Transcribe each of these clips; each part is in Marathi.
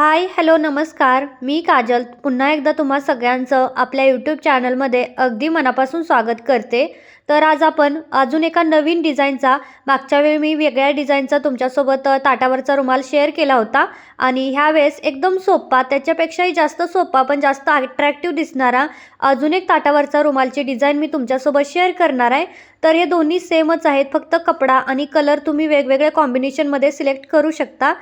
हाय हॅलो नमस्कार. मी काजल. पुन्हा एकदा तुम्हा सगळ्यांचं आपल्या यूट्यूब चॅनलमध्ये अगदी मनापासून स्वागत करते. तर आज आपण अजून एका नवीन डिझाईनचा मागच्या वेळी मी वेगळ्या डिझाईनचा तुमच्यासोबत ताटावरचा रुमाल शेअर केला होता. आणि ह्यावेळेस एकदम सोपा त्याच्यापेक्षाही जास्त सोपा पण जास्त अट्रॅक्टिव्ह दिसणारा अजून एक ताटावरचा रुमालची डिझाईन मी तुमच्यासोबत शेअर करणार आहे. तर हे दोन्ही सेमच आहेत. फक्त कपडा आणि कलर तुम्ही वेगवेगळ्या कॉम्बिनेशनमध्ये सिलेक्ट करू शकता.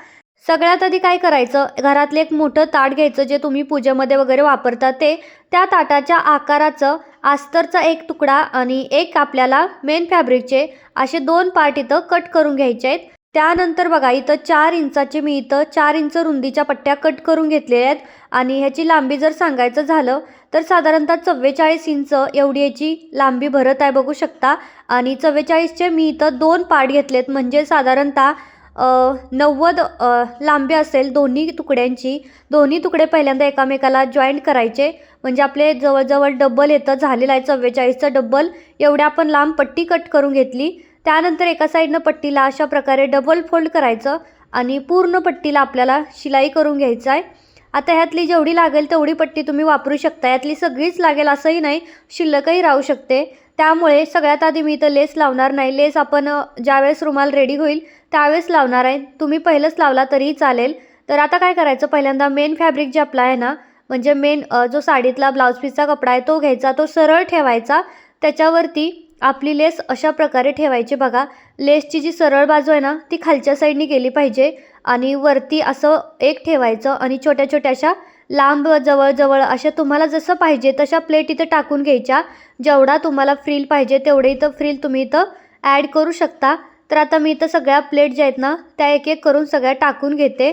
सगळ्यात आधी काय करायचं? घरातलं एक मोठं ताट घ्यायचं जे तुम्ही पूजेमध्ये वगैरे वापरता ते. त्या ताटाच्या आकाराचं आस्तरचा एक तुकडा आणि एक आपल्याला मेन फॅब्रिकचे असे दोन पार्ट इथं कट करून घ्यायचे आहेत. त्यानंतर बघा इथं चार इंचाचे मी इथं चार इंच रुंदीच्या पट्ट्या कट करून घेतलेल्या आहेत. आणि ह्याची लांबी जर सांगायचं झालं तर साधारणतः चव्वेचाळीस इंच एवढी याची लांबी भरत आहे बघू शकता. आणि चव्वेचाळीसचे मी इथं दोन पार्ट घेतलेत. म्हणजे साधारणतः नव्वद लांबी असेल दोन्ही तुकड्यांची. दोन्ही तुकडे पहिल्यांदा एकामेकाला जॉईंट करायचे. म्हणजे आपले जवळजवळ डबल येतं. झालेलं आहे चव्वेचाळीसचं डब्बल एवढ्या आपण लांब पट्टी कट करून घेतली. त्यानंतर एका साईडनं पट्टीला अशा प्रकारे डबल फोल्ड करायचं आणि पूर्ण पट्टीला आपल्याला शिलाई करून घ्यायचं आहे. आता ह्यातली जेवढी लागेल तेवढी पट्टी तुम्ही वापरू शकता. यातली सगळीच लागेल असंही नाही. शिल्लकही राहू शकते. त्यामुळे सगळ्यात आधी मी इथं लेस लावणार नाही. लेस आपण ज्यावेळेस रुमाल रेडी होईल त्यावेळेस लावणार आहे. तुम्ही पहिलंच लावला तरीही चालेल. तर आता काय करायचं? पहिल्यांदा मेन फॅब्रिक जे आपला आहे ना म्हणजे मेन जो साडीतला ब्लाऊज पीसचा कपडा आहे तो घ्यायचा. तो सरळ ठेवायचा. त्याच्यावरती आपली लेस अशा प्रकारे ठेवायची बघा. लेसची जी सरळ बाजू आहे ना ती खालच्या साईडनी गेली पाहिजे. आणि वरती असं एक ठेवायचं आणि छोट्या छोट्याशा लांब जवळजवळ अशा तुम्हाला जसं पाहिजे तशा प्लेट इथं टाकून घ्यायच्या. जेवढा तुम्हाला फ्रील पाहिजे तेवढे इथं फ्रील तुम्ही इथं ॲड करू शकता. तर आता मी इथं सगळ्या प्लेट ज्या आहेत ना त्या एक एक करून सगळ्या टाकून घेते.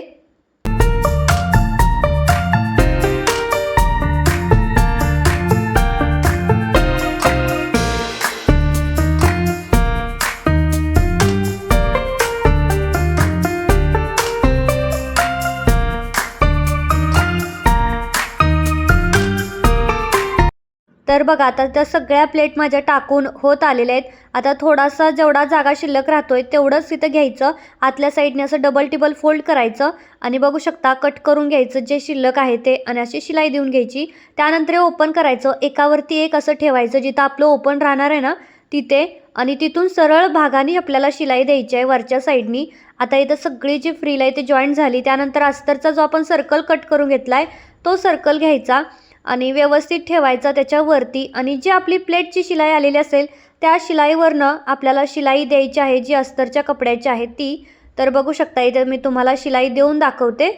तर बघा आता त्या सगळ्या प्लेट माझ्या टाकून होत आलेल्या आहेत. आता थोडासा जेवढा जागा शिल्लक राहतोय तेवढंच तिथं घ्यायचं. आतल्या साईडने असं डबल टिबल फोल्ड करायचं आणि बघू शकता कट करून घ्यायचं जे शिल्लक आहे ते आणि अशी शिलाई देऊन घ्यायची. त्यानंतर ओपन करायचं. एकावरती एक असं ठेवायचं जिथं आपलं ओपन राहणार आहे ना तिथे. आणि तिथून सरळ भागाने आपल्याला शिलाई द्यायची आहे वरच्या साईडनी आता इथं सगळी जी फ्रील आहे ती जॉईंट झाली त्यानंतर अस्तरचा जो आपण सर्कल कट करून घेतला आहे तो सर्कल घ्यायचा. आणि व्यवस्थित ठेवायचा त्याच्यावरती. आणि जी आपली प्लेटची शिलाई आलेली असेल त्या शिलाईवरनं आपल्याला शिलाई द्यायची आहे जी अस्तरच्या कपड्याची आहे ती. तर बघू शकता इथे मी तुम्हाला शिलाई देऊन दाखवते.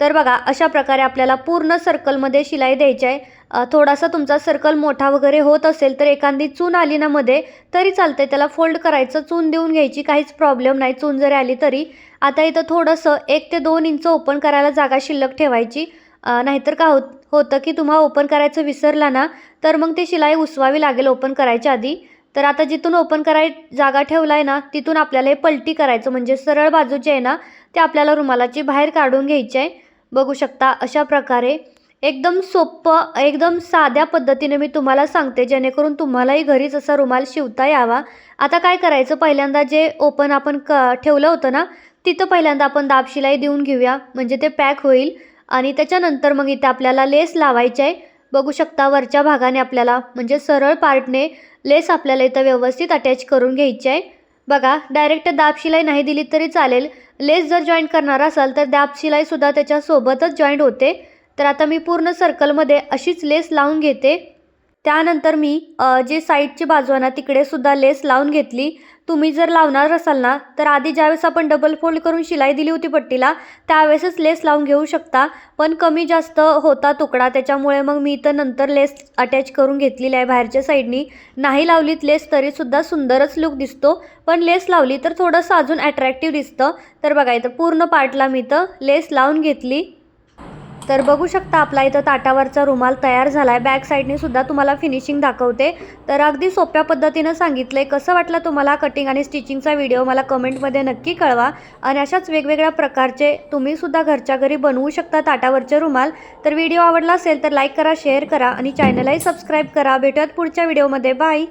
तर बघा अशा प्रकारे आपल्याला पूर्ण सर्कलमध्ये शिलाई द्यायची आहे. थोडासा तुमचा सर्कल मोठा वगैरे होत असेल तर एखादी चून आली ना मध्ये तरी चालते त्याला फोल्ड करायचं चून देऊन घ्यायची काहीच प्रॉब्लेम नाही चून जरी आली तरी. आता इथं थोडंसं एक ते दोन इंच ओपन करायला जागा शिल्लक ठेवायची. नाहीतर का होत होतं की तुम्हाला ओपन करायचं विसरला ना तर मग ती शिलाई उसवावी लागेल ओपन करायच्या आधी. तर आता जिथून ओपन कराय जागा ठेवला आहे ना तिथून आपल्याला हे पलटी करायचं म्हणजे सरळ बाजूची आहे ना ते आपल्याला रुमालाची बाहेर काढून घ्यायची आहे. बघू शकता अशा प्रकारे. एकदम सोपं एकदम साध्या पद्धतीने मी तुम्हाला सांगते जेणेकरून तुम्हालाही घरीच असा रुमाल शिवता यावा. आता काय करायचं पहिल्यांदा जे ओपन आपण क ठेवलं होतं ना तिथं पहिल्यांदा आपण दाब शिलाई देऊन घेऊया म्हणजे ते पॅक होईल. आणि त्याच्यानंतर मग इथे आपल्याला लेस लावायची आहे. बघू शकता वरच्या भागाने आपल्याला म्हणजे सरळ पार्टने लेस आपल्याला इथं व्यवस्थित अटॅच करून घ्यायची आहे. बघा डायरेक्ट दाब शिलाई नाही दिली तरी चालेल. लेस जर जॉईंट करणार असाल तर दाब शिलाईसुद्धा त्याच्यासोबतच जॉईंट होते. तर आता मी पूर्ण सर्कलमध्ये अशीच लेस लावून घेते. त्यानंतर मी जे साईडची बाजू आहे ना तिकडे सुद्धा लेस लावून घेतली. तुम्ही जर लावणार असाल ना तर आधी ज्यावेळेस आपण डबल फोल्ड करून शिलाई दिली होती पट्टीला त्यावेळेसच लेस लावून घेऊ शकता. पण कमी जास्त होता तुकडा त्याच्यामुळे मग मी तर नंतर लेस अटॅच करून घेतलेली आहे बाहेरच्या साईडनी. नाही लावलीत लेस तरीसुद्धा सुंदरच लुक दिसतो. पण लेस लावली तर थोडंसं अजून अट्रॅक्टिव्ह दिसतं. तर बघा इथं पूर्ण पार्टला मी तर लेस लावून घेतली. तर बघू शकता आपला इथं ताटावरचा रुमाल तयार झाला आहे बॅक साईडने सुद्धा तुम्हाला फिनिशिंग दाखवते. तर अगदी सोप्या पद्धतीनं सांगितलं आहे कसं वाटलं तुम्हाला कटिंग आणि स्टिचिंगचा व्हिडिओ मला कमेंटमध्ये नक्की कळवा. आणि अशाच वेगवेगळ्या प्रकारचे तुम्हीसुद्धा घरच्या घरी बनवू शकता ताटावरचे रुमाल. तर व्हिडिओ आवडला असेल तर लाईक करा शेअर करा आणि चॅनलही सबस्क्राईब करा. भेटूयात पुढच्या व्हिडिओमध्ये बाय